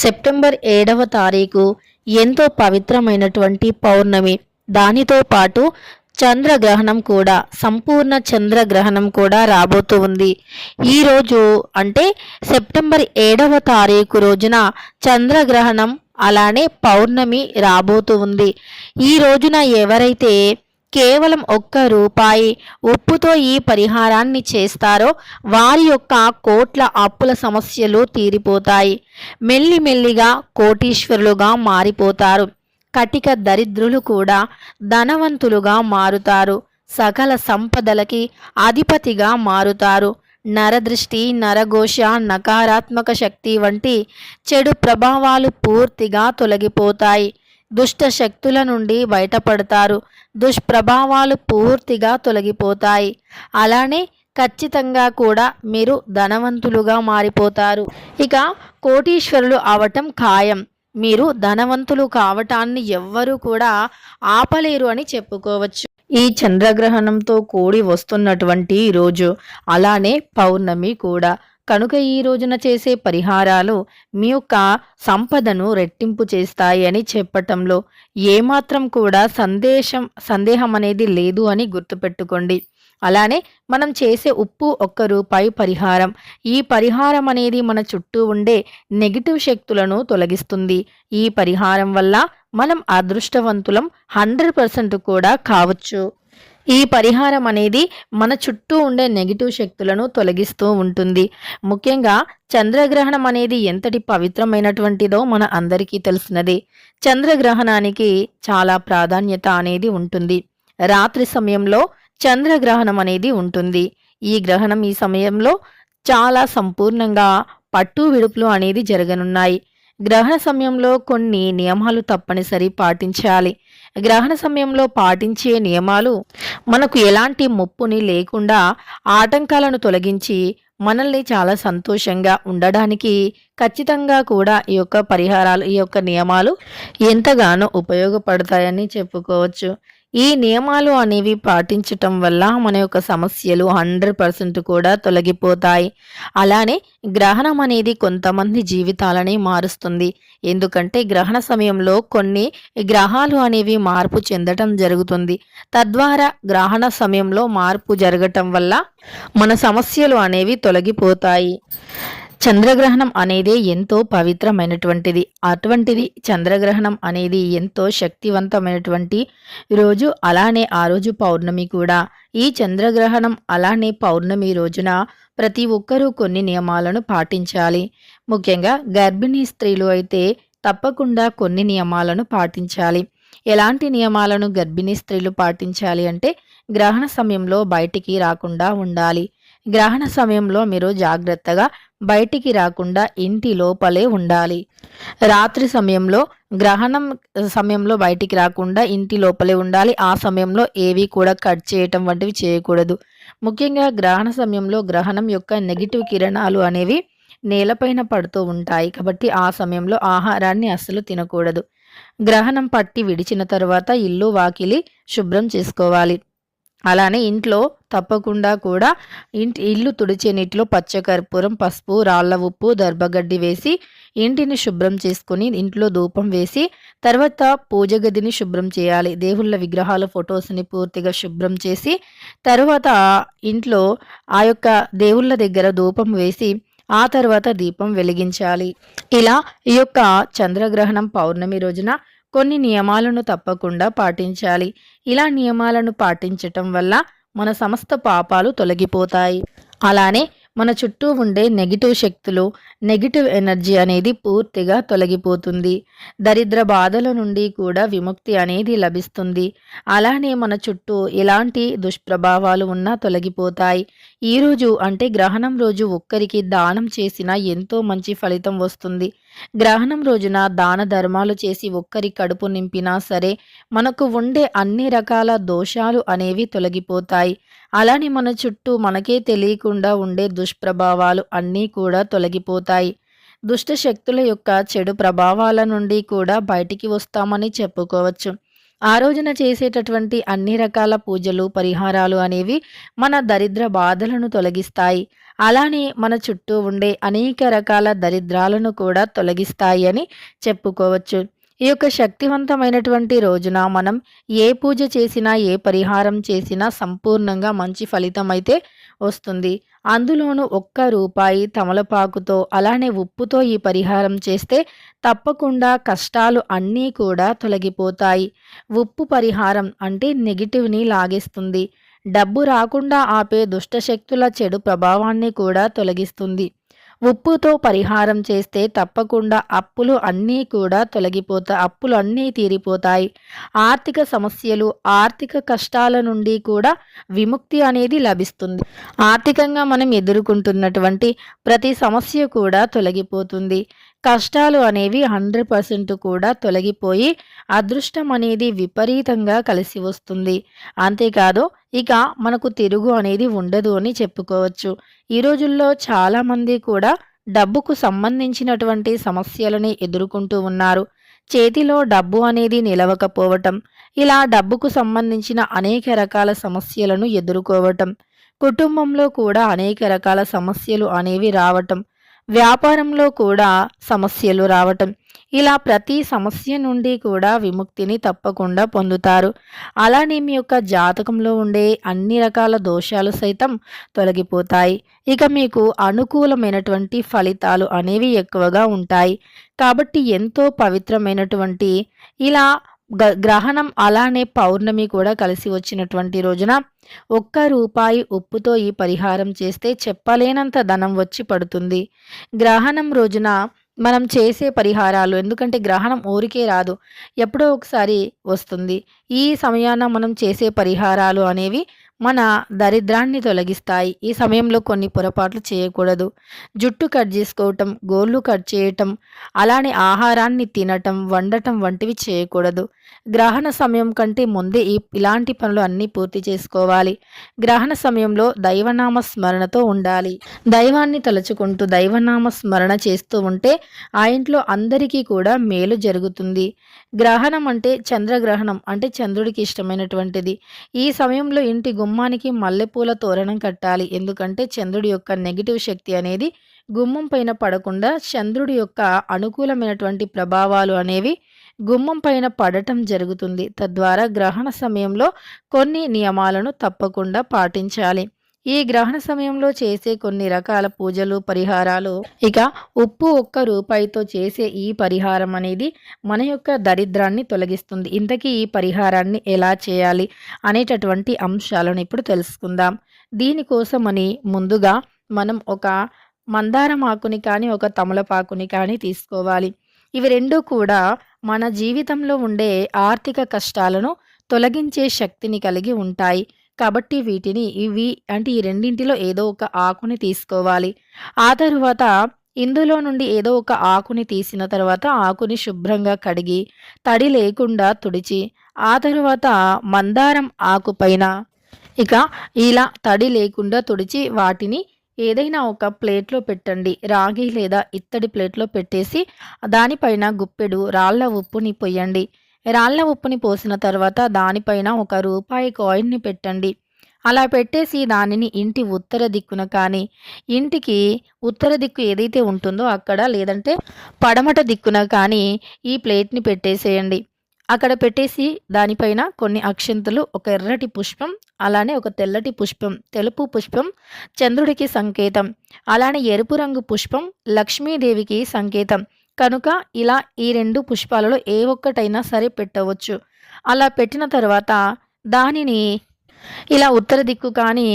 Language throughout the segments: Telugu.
సెప్టెంబర్ ఏడవ తారీఖు ఎంతో పవిత్రమైనటువంటి పౌర్ణమి. దానితో పాటు చంద్రగ్రహణం కూడా సంపూర్ణ చంద్రగ్రహణం కూడా రాబోతూ ఉంది. ఈరోజు అంటే సెప్టెంబర్ ఏడవ తారీఖు రోజున చంద్రగ్రహణం అలానే పౌర్ణమి రాబోతూ ఉంది. ఈ రోజున ఎవరైతే కేవలం ఒక్క రూపాయి ఉప్పుతో ఈ పరిహారాన్ని చేస్తారో వారి యొక్క కోట్ల అప్పుల సమస్యలు తీరిపోతాయి. మెల్లిమెల్లిగా కోటీశ్వరులుగా మారిపోతారు. కటిక దరిద్రులు కూడా ధనవంతులుగా మారుతారు. సకల సంపదలకి అధిపతిగా మారుతారు. నరదృష్టి నరఘోష నకారాత్మక శక్తి వంటి చెడు ప్రభావాలు పూర్తిగా తొలగిపోతాయి. దుష్ట శక్తుల నుండి బయటపడతారు. దుష్ప్రభావాలు పూర్తిగా తొలగిపోతాయి. అలానే ఖచ్చితంగా కూడా మీరు ధనవంతులుగా మారిపోతారు. ఇక కోటీశ్వరులు అవటం ఖాయం. మీరు ధనవంతులు కావటాన్ని ఎవ్వరూ కూడా ఆపలేరు అని చెప్పుకోవచ్చు. ఈ చంద్రగ్రహణంతో కూడి వస్తున్నటువంటి రోజు అలానే పౌర్ణమి కూడా. కనుక ఈ రోజున చేసే పరిహారాలు మీ యొక్క సంపదను రెట్టింపు చేస్తాయి అని చెప్పటంలో ఏమాత్రం కూడా సందేశం సందేహం అనేది లేదు అని గుర్తుపెట్టుకోండి. అలానే మనం చేసే ఉప్పు ఒక్క రూపాయి పరిహారం. ఈ పరిహారం అనేది మన చుట్టూ ఉండే నెగిటివ్ శక్తులను తొలగిస్తుంది. ఈ పరిహారం వల్ల మనం అదృష్టవంతులం హండ్రెడ్ పర్సెంట్ కూడా కావచ్చు. ఈ పరిహారం అనేది మన చుట్టూ ఉండే నెగిటివ్ శక్తులను తొలగిస్తూ ఉంటుంది. ముఖ్యంగా చంద్రగ్రహణం అనేది ఎంతటి పవిత్రమైనటువంటిదో మన అందరికీ తెలిసినది. చంద్రగ్రహణానికి చాలా ప్రాధాన్యత అనేది ఉంటుంది. రాత్రి సమయంలో చంద్రగ్రహణం అనేది ఉంటుంది. ఈ గ్రహణం ఈ సమయంలో చాలా సంపూర్ణంగా పట్టు విడుపులు అనేది జరగనున్నాయి. గ్రహణ సమయంలో కొన్ని నియమాలు తప్పనిసరి పాటించాలి. గ్రహణ సమయంలో పాటించే నియమాలు మనకు ఎలాంటి ముప్పుని లేకుండా ఆటంకాలను తొలగించి మనల్ని చాలా సంతోషంగా ఉండడానికి ఖచ్చితంగా కూడా ఈ యొక్క పరిహారాలు ఈ యొక్క నియమాలు ఎంతగానో ఉపయోగపడతాయని చెప్పుకోవచ్చు. ఈ నియమాలు అనేవి పాటించటం వల్ల మన యొక్క సమస్యలు హండ్రెడ్ పర్సెంట్ కూడా తొలగిపోతాయి. అలానే గ్రహణం అనేది కొంతమంది జీవితాలని మారుస్తుంది. ఎందుకంటే గ్రహణ సమయంలో కొన్ని గ్రహాలు అనేవి మార్పు చెందటం జరుగుతుంది. తద్వారా గ్రహణ సమయంలో మార్పు జరగటం వల్ల మన సమస్యలు అనేవి తొలగిపోతాయి. చంద్రగ్రహణం అనేది ఎంతో పవిత్రమైనటువంటిది. అటువంటిది చంద్రగ్రహణం అనేది ఎంతో శక్తివంతమైనటువంటి రోజు. అలానే ఆ రోజు పౌర్ణమి కూడా. ఈ చంద్రగ్రహణం అలానే పౌర్ణమి రోజున ప్రతి ఒక్కరూ కొన్ని నియమాలను పాటించాలి. ముఖ్యంగా గర్భిణీ స్త్రీలు అయితే తప్పకుండా కొన్ని నియమాలను పాటించాలి. ఎలాంటి నియమాలను గర్భిణీ స్త్రీలు పాటించాలి అంటే గ్రహణ సమయంలో బయటికి రాకుండా ఉండాలి. గ్రహణ సమయంలో మీరు జాగ్రత్తగా బయటికి రాకుండా ఇంటి లోపలే ఉండాలి. రాత్రి సమయంలో గ్రహణం సమయంలో బయటికి రాకుండా ఇంటి లోపలే ఉండాలి. ఆ సమయంలో ఏవి కూడా కట్ చేయటం వంటివి చేయకూడదు. ముఖ్యంగా గ్రహణ సమయంలో గ్రహణం యొక్క నెగిటివ్ కిరణాలు అనేవి నేలపైన పడుతూ ఉంటాయి. కాబట్టి ఆ సమయంలో ఆహారాన్ని అస్సలు తినకూడదు. గ్రహణం పట్టి విడిచిన తర్వాత ఇల్లు వాకిలి శుభ్రం చేసుకోవాలి. అలానే ఇంట్లో తప్పకుండా కూడా ఇంటి ఇల్లు తుడిచే నీటిలో పచ్చకర్పూరం పసుపు రాళ్ళ ఉప్పు దర్భగడ్డి వేసి ఇంటిని శుభ్రం చేసుకొని ఇంట్లో ధూపం వేసి తర్వాత పూజ గదిని శుభ్రం చేయాలి. దేవుళ్ళ విగ్రహాల ఫొటోస్ని పూర్తిగా శుభ్రం చేసి తర్వాత ఇంట్లో ఆ యొక్క దేవుళ్ళ దగ్గర ధూపం వేసి ఆ తర్వాత దీపం వెలిగించాలి. ఇలా ఈ యొక్క చంద్రగ్రహణం పౌర్ణమి రోజున కొన్ని నియమాలను తప్పకుండా పాటించాలి. ఇలా నియమాలను పాటించటం వల్ల మన సమస్త పాపాలు తొలగిపోతాయి. అలానే మన చుట్టూ ఉండే నెగిటివ్ శక్తులు నెగిటివ్ ఎనర్జీ అనేది పూర్తిగా తొలగిపోతుంది. దరిద్ర బాధల నుండి కూడా విముక్తి అనేది లభిస్తుంది. అలానే మన చుట్టూ ఎలాంటి దుష్ప్రభావాలు ఉన్నా తొలగిపోతాయి. ఈరోజు అంటే గ్రహణం రోజు ఒక్కరికి దానం చేసినా ఎంతో మంచి ఫలితం వస్తుంది. గ్రహణం రోజున దాన ధర్మాలు చేసి ఒక్కరి కడుపు నింపినా సరే మనకు ఉండే అన్ని రకాల దోషాలు అనేవి తొలగిపోతాయి. అలానే మన చుట్టూ మనకే తెలియకుండా ఉండే దుష్ప్రభావాలు అన్నీ కూడా తొలగిపోతాయి. దుష్ట శక్తుల యొక్క చెడు ప్రభావాల నుండి కూడా బయటికి వస్తామని చెప్పుకోవచ్చు. ఆ రోజున చేసేటటువంటి అన్ని రకాల పూజలు పరిహారాలు అనేవి మన దరిద్ర బాధలను తొలగిస్తాయి. అలానే మన చుట్టూ ఉండే అనేక రకాల దరిద్రాలను కూడా తొలగిస్తాయి అని చెప్పుకోవచ్చు. ఈ యొక్క శక్తివంతమైనటువంటి రోజున మనం ఏ పూజ చేసినా ఏ పరిహారం చేసినా సంపూర్ణంగా మంచి ఫలితం అయితే వస్తుంది. అందులోనూ ఒక్క రూపాయి తమలపాకుతో అలానే ఉప్పుతో ఈ పరిహారం చేస్తే తప్పకుండా కష్టాలు అన్నీ కూడా తొలగిపోతాయి. ఉప్పు పరిహారం అంటే నెగిటివ్ని లాగేస్తుంది. డబ్బు రాకుండా ఆపే దుష్టశక్తుల చెడు ప్రభావాన్ని కూడా తొలగిస్తుంది. ఉప్పుతో పరిహారం చేస్తే తప్పకుండా అప్పులు అన్నీ కూడా తొలగిపోతా అప్పులు అన్నీ తీరిపోతాయి. ఆర్థిక సమస్యలు ఆర్థిక కష్టాల నుండి కూడా విముక్తి అనేది లభిస్తుంది. ఆర్థికంగా మనం ఎదుర్కొంటున్నటువంటి ప్రతి సమస్య కూడా తొలగిపోతుంది. కష్టాలు అనేవి హండ్రెడ్ పర్సెంట్ కూడా తొలగిపోయి అదృష్టం అనేది విపరీతంగా కలిసి వస్తుంది. అంతేకాదు ఇక మనకు తిరుగు అనేది ఉండదు అని చెప్పుకోవచ్చు. ఈ రోజుల్లో చాలామంది కూడా డబ్బుకు సంబంధించినటువంటి సమస్యలని ఎదుర్కొంటూ ఉన్నారు. చేతిలో డబ్బు అనేది నిలవకపోవటం ఇలా డబ్బుకు సంబంధించిన అనేక రకాల సమస్యలను ఎదుర్కోవటం కుటుంబంలో కూడా అనేక రకాల సమస్యలు అనేవి రావటం వ్యాపారంలో కూడా సమస్యలు రావటం. ఇలా ప్రతి సమస్య నుండి కూడా విముక్తిని తప్పకుండా పొందుతారు. అలానే మీ యొక్క జాతకంలో ఉండే అన్ని రకాల దోషాలు సైతం తొలగిపోతాయి. ఇక మీకు అనుకూలమైనటువంటి ఫలితాలు అనేవి ఎక్కువగా ఉంటాయి. కాబట్టి ఎంతో పవిత్రమైనటువంటి ఇలా గ్రహణం అలానే పౌర్ణమి కూడా కలిసి వచ్చినటువంటి రోజున ఒక్క రూపాయి ఉప్పుతో ఈ పరిహారం చేస్తే చెప్పలేనంత ధనం వచ్చి పడుతుంది. గ్రహణం రోజున మనం చేసే పరిహారాలు ఎందుకంటే గ్రహణం ఊరికే రాదు ఎప్పుడో ఒకసారి వస్తుంది. ఈ సమయాన మనం చేసే పరిహారాలు అనేవి మన దరిద్రాన్ని తొలగిస్తాయి. ఈ సమయంలో కొన్ని పొరపాట్లు చేయకూడదు. జుట్టు కట్ చేసుకోవటం గోళ్ళు కట్ చేయటం అలానే ఆహారాన్ని తినటం వండటం వంటివి చేయకూడదు. గ్రహణ సమయం కంటే ముందే ఈ ఇలాంటి పనులు అన్నీ పూర్తి చేసుకోవాలి. గ్రహణ సమయంలో దైవనామ స్మరణతో ఉండాలి. దైవాన్ని తలుచుకుంటూ దైవనామ స్మరణ చేస్తూ ఉంటే ఆ ఇంట్లో అందరికీ కూడా మేలు జరుగుతుంది. గ్రహణం అంటే చంద్రగ్రహణం అంటే చంద్రుడికి ఇష్టమైనటువంటిది. ఈ సమయంలో ఇంటి గుమ్మానికి మల్లెపూల తోరణం కట్టాలి. ఎందుకంటే చంద్రుడి యొక్క నెగిటివ్ శక్తి అనేది గుమ్మం పైన పడకుండా చంద్రుడి యొక్క అనుకూలమైనటువంటి ప్రభావాలు అనేవి గుమ్మం పైన పడటం జరుగుతుంది. తద్వారా గ్రహణ సమయంలో కొన్ని నియమాలను తప్పకుండా పాటించాలి. ఈ గ్రహణ సమయంలో చేసే కొన్ని రకాల పూజలు పరిహారాలు ఇక ఉప్పు ఒక్క రూపాయితో చేసే ఈ పరిహారం అనేది మన యొక్క దరిద్రాన్ని తొలగిస్తుంది. ఇంతకీ ఈ పరిహారాన్ని ఎలా చేయాలి అనేటటువంటి అంశాలను ఇప్పుడు తెలుసుకుందాం. దీనికోసమని ముందుగా మనం ఒక మందారం ఆకుని కానీ ఒక తమలపాకుని కానీ తీసుకోవాలి. ఇవి రెండూ కూడా మన జీవితంలో ఉండే ఆర్థిక కష్టాలను తొలగించే శక్తిని కలిగి ఉంటాయి. కాబట్టి వీటిని ఇవి అంటే ఈ రెండింటిలో ఏదో ఒక ఆకుని తీసుకోవాలి. ఆ తరువాత ఇందులో నుండి ఏదో ఒక ఆకుని తీసిన తర్వాత ఆకుని శుభ్రంగా కడిగి తడి లేకుండా తుడిచి ఆ తరువాత మందారం ఆకుపైన ఇక ఇలా తడి లేకుండా తుడిచి వాటిని ఏదైనా ఒక ప్లేట్లో పెట్టండి. రాగి లేదా ఇత్తడి ప్లేట్లో పెట్టేసి దానిపైన గుప్పెడు రాళ్ళ ఉప్పుని పొయ్యండి. రాళ్ళ ఉప్పుని పోసిన తర్వాత దానిపైన ఒక రూపాయి కాయిన్ని పెట్టండి. అలా పెట్టేసి దానిని ఇంటి ఉత్తర దిక్కున కానీ ఇంటికి ఉత్తర దిక్కు ఏదైతే ఉంటుందో అక్కడ లేదంటే పడమట దిక్కున కానీ ఈ ప్లేట్ని పెట్టేసేయండి. అక్కడ పెట్టేసి దానిపైన కొన్ని అక్షంతలు ఒక ఎర్రటి పుష్పం అలానే ఒక తెల్లటి పుష్పం తెలుపు పుష్పం చంద్రుడికి సంకేతం అలానే ఎరుపు రంగు పుష్పం లక్ష్మీదేవికి సంకేతం. కనుక ఇలా ఈ రెండు పుష్పాలలో ఏ ఒక్కటైనా సరే పెట్టవచ్చు. అలా పెట్టిన తర్వాత దానిని ఇలా ఉత్తర దిక్కు కానీ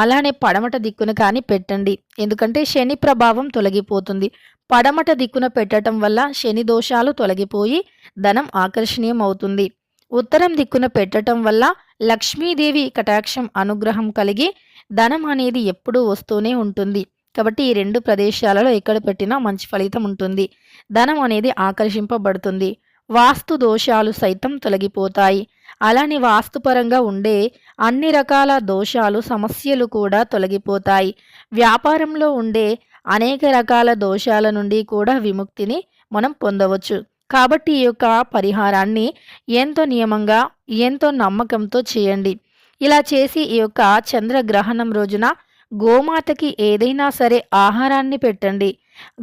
అలానే పడమట దిక్కున కానీ పెట్టండి. ఎందుకంటే శని ప్రభావం తొలగిపోతుంది. పడమట దిక్కున పెట్టడం వల్ల శని దోషాలు తొలగిపోయి ధనం ఆకర్షణీయం అవుతుంది ఉత్తరం దిక్కున పెట్టడం వల్ల లక్ష్మీదేవి కటాక్షం అనుగ్రహం కలిగి ధనం అనేది ఎప్పుడూ వస్తూనే ఉంటుంది. కాబట్టి ఈ రెండు ప్రదేశాలలో ఎక్కడ పెట్టినా మంచి ఫలితం ఉంటుంది. ధనం అనేది ఆకర్షింపబడుతుంది. వాస్తు దోషాలు సైతం తొలగిపోతాయి. అలానే వాస్తుపరంగా ఉండే అన్ని రకాల దోషాలు సమస్యలు కూడా తొలగిపోతాయి. వ్యాపారంలో ఉండే అనేక రకాల దోషాల నుండి కూడా విముక్తిని మనం పొందవచ్చు. కాబట్టి ఈ యొక్క పరిహారాన్ని ఎంతో నియమంగా ఎంతో నమ్మకంతో చేయండి. ఇలా చేసి ఈ యొక్క చంద్రగ్రహణం రోజున గోమాతకి ఏదైనా సరే ఆహారాన్ని పెట్టండి.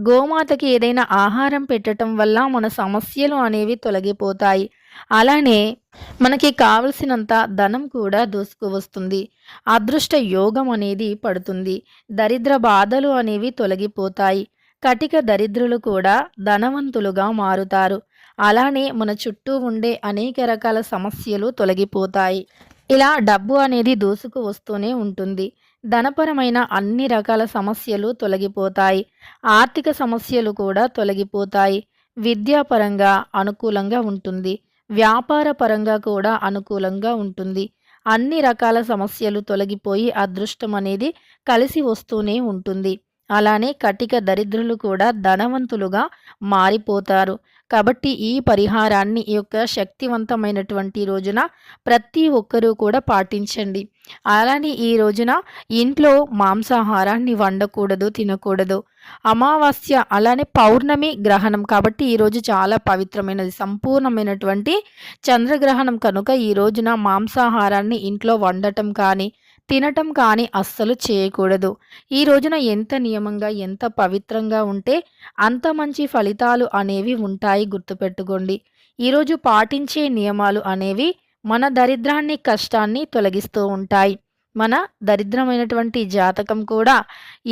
గోమాతకి ఏదైనా ఆహారం పెట్టడం వల్ల మన సమస్యలు అనేవి తొలగిపోతాయి. అలానే మనకి కావలసినంత ధనం కూడా దూసుకువస్తుంది అదృష్ట యోగం అనేది పడుతుంది. దరిద్ర బాధలు అనేవి తొలగిపోతాయి. కటిక దరిద్రులు కూడా ధనవంతులుగా మారుతారు. అలానే మన చుట్టూ ఉండే అనేక రకాల సమస్యలు తొలగిపోతాయి. ఇలా డబ్బు అనేది దూసుకు వస్తూనే ఉంటుంది. ధనపరమైన అన్ని రకాల సమస్యలు తొలగిపోతాయి. ఆర్థిక సమస్యలు కూడా తొలగిపోతాయి. విద్యాపరంగా అనుకూలంగా ఉంటుంది. వ్యాపార పరంగా కూడా అనుకూలంగా ఉంటుంది. అన్ని రకాల సమస్యలు తొలగిపోయి అదృష్టం అనేది కలిసి వస్తూనే ఉంటుంది. అలానే కటిక దరిద్రులు కూడా ధనవంతులుగా మారిపోతారు. కాబట్టి ఈ పరిహారాన్ని ఈ యొక్క శక్తివంతమైనటువంటి రోజున ప్రతి ఒక్కరూ కూడా పాటించండి. అలానే ఈ రోజున ఇంట్లో మాంసాహారాన్ని వండకూడదు తినకూడదు. అమావాస్య అలానే పౌర్ణమి గ్రహణం కాబట్టి ఈరోజు చాలా పవిత్రమైనది. సంపూర్ణమైనటువంటి చంద్రగ్రహణం కనుక ఈ రోజున మాంసాహారాన్ని ఇంట్లో వండటం కానీ తినటం కానీ అస్సలు చేయకూడదు. ఈ రోజున ఎంత నియమంగా ఎంత పవిత్రంగా ఉంటే అంత మంచి ఫలితాలు అనేవి ఉంటాయి గుర్తుపెట్టుకోండి. ఈరోజు పాటించే నియమాలు అనేవి మన దరిద్రాన్ని కష్టాన్ని తొలగిస్తూ ఉంటాయి. మన దరిద్రమైనటువంటి జాతకం కూడా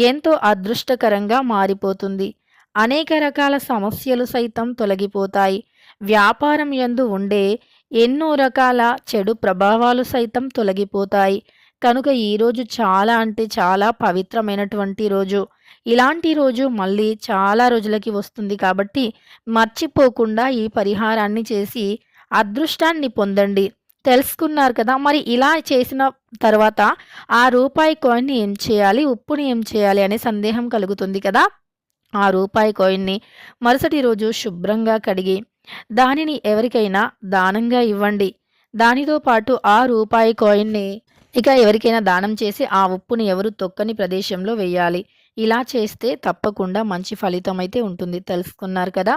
ఎంతో అదృష్టకరంగా మారిపోతుంది. అనేక రకాల సమస్యలు సైతం తొలగిపోతాయి. వ్యాపారం యందు ఉండే ఎన్నో రకాల చెడు ప్రభావాలు సైతం తొలగిపోతాయి. కనుక ఈరోజు చాలా అంటే చాలా పవిత్రమైనటువంటి రోజు. ఇలాంటి రోజు మళ్ళీ చాలా రోజులకి వస్తుంది కాబట్టి మర్చిపోకుండా ఈ పరిహారాన్ని చేసి అదృష్టాన్ని పొందండి. తెలుసుకున్నారు కదా మరి ఇలా చేసిన తర్వాత ఆ రూపాయి కాయిన్ని ఏం చేయాలి ఉప్పుని ఏం చేయాలి అనే సందేహం కలుగుతుంది కదా. ఆ రూపాయి కాయిన్ని మరుసటి రోజు శుభ్రంగా కడిగి దానిని ఎవరికైనా దానంగా ఇవ్వండి. దానితో పాటు ఆ రూపాయి కాయిన్ని ఇక ఎవరికైనా దానం చేసి ఆ ఉప్పుని ఎవరు తొక్కని ప్రదేశంలో వేయాలి. ఇలా చేస్తే తప్పకుండా మంచి ఫలితం అయితే ఉంటుంది తెలుసుకున్నారు కదా.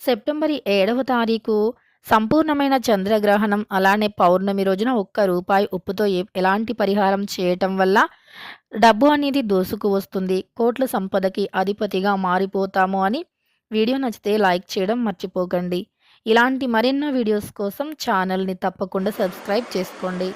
సెప్టెంబర్ ఏడవ తారీఖు సంపూర్ణమైన చంద్రగ్రహణం అలానే పౌర్ణమి రోజున ఒక్క రూపాయి ఉప్పుతో ఎలాంటి పరిహారం చేయటం వల్ల డబ్బు అనేది దోసుకు వస్తుంది. కోట్ల సంపదకి అధిపతిగా మారిపోతాము అని వీడియో నచ్చితే లైక్ చేయడం మర్చిపోకండి. ఇలాంటి మరెన్నో వీడియోస్ కోసం ఛానల్ని తప్పకుండా సబ్స్క్రైబ్ చేసుకోండి.